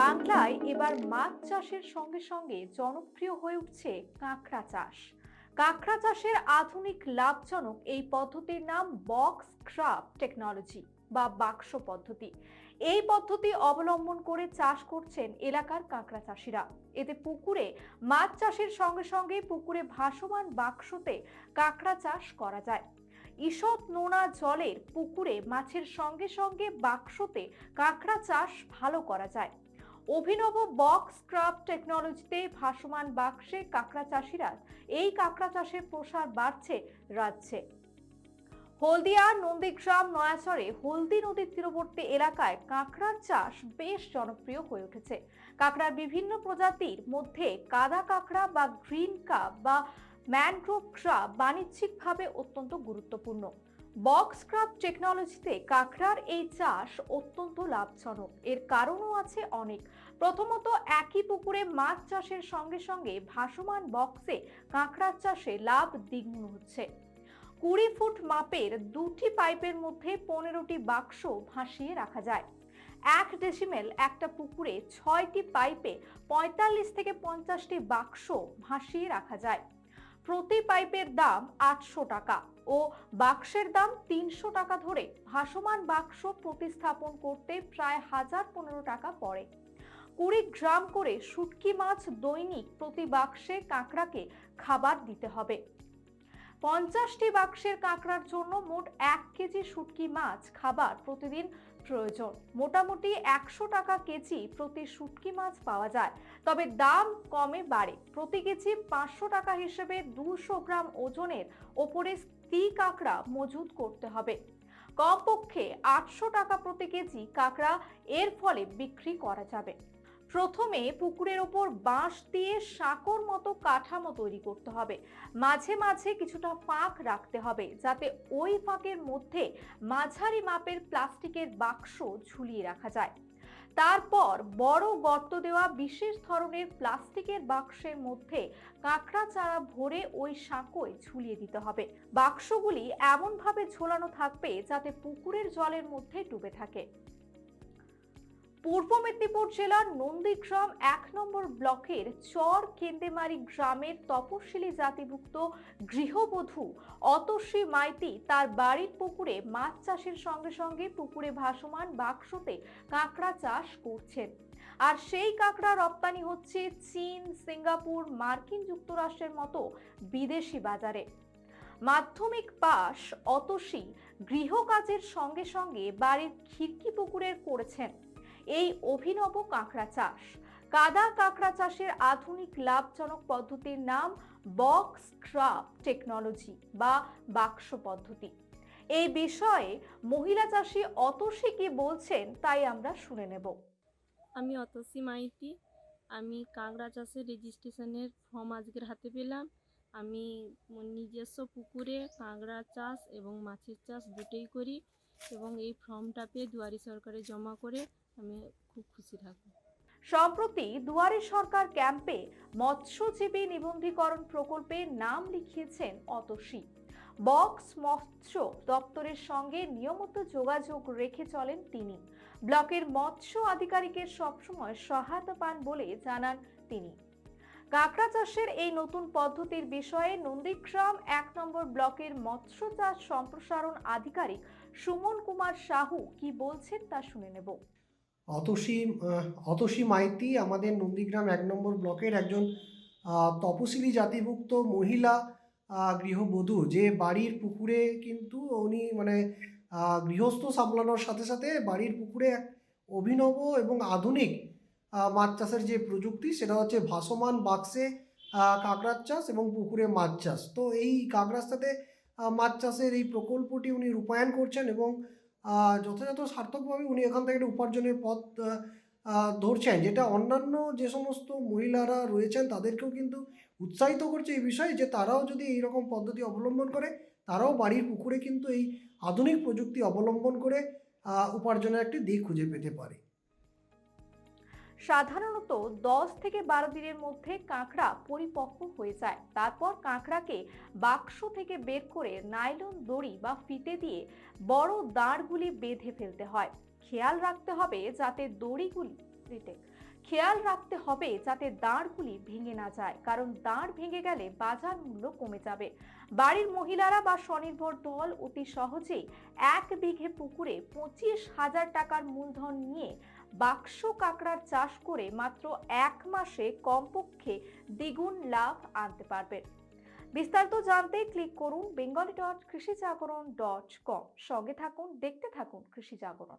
বাংলায় এবার মাছ চাষের সঙ্গে সঙ্গে জনপ্রিয় হয়ে উঠছে কাঁকড়া চাষ। কাঁকড়া চাষের আধুনিক লাভজনক এই পদ্ধতির নাম বক্স ক্রাপ টেকনোলজি বা বাক্স পদ্ধতি। এই পদ্ধতি অবলম্বন করে চাষ করছেন এলাকার কাঁকড়া চাষিরা। এতে পুকুরে মাছ চাষের সঙ্গে সঙ্গে পুকুরে ভাসমান বাক্সতে কাঁকড়া চাষ করা যায়। ঈষৎ নোনা জলের পুকুরে মাছের সঙ্গে সঙ্গে বাক্সতে কাঁকড়া চাষ ভালো করা যায়। অভিনব বক্স ক্রাফট টেকনোলজিতে ভাসমান বাক্সে কাঁকড়া চাষিরা, এই কাঁকড়া চাষের প্রসার বাড়ছে রাজ্যে। হলদিয়া, নন্দীগ্রাম, নয়াচরে হলদি নদীর তীরবর্তী এলাকায় কাঁকড়ার চাষ বেশ জনপ্রিয় হয়ে উঠেছে। কাঁকড়ার বিভিন্ন প্রজাতির মধ্যে কাদা কাঁকড়া বা গ্রিন কাপ বা ম্যানগ্রোভ ক্রাব বাণিজ্যিকভাবে অত্যন্ত গুরুত্বপূর্ণ। বক্স ক্রাব টেকনোলজিতে কাঁকড়ার এই চাষ অত্যন্ত লাভজনক। এর কারণও আছে অনেক। প্রথমত একই পুকুরে মাছ চাষের সঙ্গে সঙ্গে ভাসমান বক্সে কাঁকড়ার চাষে লাভ দ্বিগুণ হচ্ছে। কুড়ি ফুট মাপের দুটি পাইপের মধ্যে পনেরোটি বাক্স ভাসিয়ে রাখা যায়। এক ডেসিমেল একটা পুকুরে ছয়টি পাইপে পঁয়তাল্লিশ থেকে পঞ্চাশটি বাক্স ভাসিয়ে রাখা যায়। প্রতি পাইপের দাম আটশো টাকা ও বাক্সের দাম তিনশো টাকা ধরে ভাসমান বাক্স প্রতিস্থাপন করতে প্রায় হাজার পনেরো টাকা পড়ে। কুড়ি গ্রাম করে শুটকি মাছ দৈনিক প্রতি বাক্সে কাঁকড়াকে খাবার দিতে হবে। পঞ্চাশটি বাক্সের কাঁকড়ার জন্য মোট এক কেজি শুটকি মাছ খাবার প্রতিদিন প্রয়োজন। মোটামুটি একশো টাকা কেজি প্রতি শুটকি মাছ পাওয়া যায়। তবে দাম কমে বাড়ে। প্রতি কেজি পাঁচশো টাকা হিসেবে দুশো গ্রাম ওজনের ওপরে স্ত্রী কাঁকড়া মজুদ করতে হবে। কমপক্ষে আটশো টাকা প্রতি কেজি কাঁকড়া এর ফলে বিক্রি করা যাবে। প্রথমে পুকুরের ওপর বাঁশ দিয়ে সাঁকোর মতো কাঠামো তৈরি করতে হবে। মাঝে মাঝে কিছুটা ফাঁক রাখতে হবে যাতে ওই ফাঁকের মধ্যে মাঝারি মাপের প্লাস্টিকের বাক্স ঝুলিয়ে রাখা যায়। তারপর বড় গর্ত দেওয়া বিশেষ ধরনের প্লাস্টিকের বাক্সের মধ্যে কাঁকড়া চারা ভরে ওই সাঁকোয় ঝুলিয়ে দিতে হবে। বাক্সগুলি এমনভাবে ঝোলানো থাকবে যাতে পুকুরের জলের মধ্যে ডুবে থাকে। পূর্ব মেদিনীপুর জেলার নন্দীগ্রাম এক নম্বর ব্লকের চর কেন্দেমারি গ্রামের তপশিলি জাতিভুক্ত গৃহবধূ অতসী মাইতি তার বাড়ির পুকুরে মাছ চাষের সঙ্গে সঙ্গে পুকুরে ভাসমান বাক্সতে কাঁকড়া চাষ করছেন। আর সেই কাঁকড়া রপ্তানি হচ্ছে চীন, সিঙ্গাপুর, মার্কিন যুক্তরাষ্ট্রের মতো বিদেশি বাজারে। মাধ্যমিক পাশ অতসী গৃহকাজের সঙ্গে সঙ্গে বাড়ির খিড়কি পুকুরের করেছেন। এই অভিনব কাঁকড়া চাষ। কাদা কাঁকড়া চাষের আধুনিক লাভজনক পদ্ধতির নাম বক্স ক্রাপ টেকনোলজি বা বাক্স পদ্ধতি। এই বিষয়ে মহিলা চাষি অতসী কি বলছেন তাই আমরা শুনে নেব। আমি অতসী মাইতি। আমি কাঁকড়া চাষের রেজিস্ট্রেশনের ফর্ম আজকের হাতে পেলাম। আমি নিজস্ব পুকুরে কাঁকড়া চাষ এবং মাছের চাষ দুটোই করি। এবং এই ফর্মটা পেয়ে দুয়ারি সরকারে জমা করে আমি খুব খুশি থাকব। সম্প্রতি দুয়ারে সরকার ক্যাম্পে মৎস্যজীবী নিবন্ধীকরণ প্রকল্পে নাম লিখিয়েছেন অতসী। বক্স মৎস্য দপ্তরের সঙ্গে নিয়মিত যোগাযোগ রেখে চলেন তিনি। ব্লকের মৎস্য আধিকারিকের সবসময় সহায়তা পান বলে জানান তিনি। কাঁকড়া চাষের এই নতুন পদ্ধতির বিষয়ে নন্দীগ্রাম এক নম্বর ব্লকের মৎস্য চাষ সম্প্রসারণ আধিকারিক সুমন কুমার সাহু কি বলছেন তা শুনে নেব। অতসী অতসী মাইতি আমাদের নন্দীগ্রাম এক নম্বর ব্লকের একজন তপশিলি জাতিভুক্ত মহিলা গৃহবধূ যে বাড়ির পুকুরে কিন্তু উনি মানে গৃহস্থ সামলানোর সাথে সাথে বাড়ির পুকুরে এক অভিনব এবং আধুনিক মাছ চাষের যে প্রযুক্তি সেটা হচ্ছে ভাসমান বাক্সে কাঁকড়ার চাষ এবং পুকুরে মাছ চাষ। তো এই কাঁকড়ার সাথে মাছ চাষের এই প্রকল্পটি উনি রূপায়ণ করছেন এবং যথাযথ সার্থকভাবে উনি এখান থেকে একটা উপার্জনের পথ ধরছেন, যেটা অন্যান্য যে সমস্ত মহিলারা রয়েছেন তাদেরকেও কিন্তু উৎসাহিত করছে এই বিষয়ে যে তারাও যদি এই রকম পদ্ধতি অবলম্বন করে, তারাও বাড়ির পুকুরে কিন্তু এই আধুনিক প্রযুক্তি অবলম্বন করে উপার্জনের একটি দিক খুঁজে পেতে পারে। সাধারণত দশ থেকে বারো দিনের মধ্যে কাঁকড়া পরিপক্ক হয়ে যায়। তারপর কাঁকড়াকে বাক্স থেকে বের করে নাইলন দড়ি বা ফিতে দিয়ে বড় দাঁড়গুলি বেঁধে ফেলতে হয়। খেয়াল রাখতে হবে যাতে দড়িগুলি খেয়াল রাখতে হবে যাতে দাঁড়গুলি ভেঙে না যায়, কারণ দাঁড় ভেঙে গেলে বাজার মূল্য কমে যাবে। বাড়ির মহিলারা বা স্বনির্ভর দল অতি সহজেই এক বিঘে পুকুরে পঁচিশ হাজার টাকার মূলধন নিয়ে বাক্স কাঁকড়ার চাষ করে মাত্র এক মাসে কমপক্ষে দ্বিগুণ লাভ আনতে পারবেন। বিস্তারিত জানতে ক্লিক করুন বেঙ্গলি ডট কৃষি জাগরণ ডট কম। সঙ্গে থাকুন, দেখতে থাকুন কৃষি জাগরণ।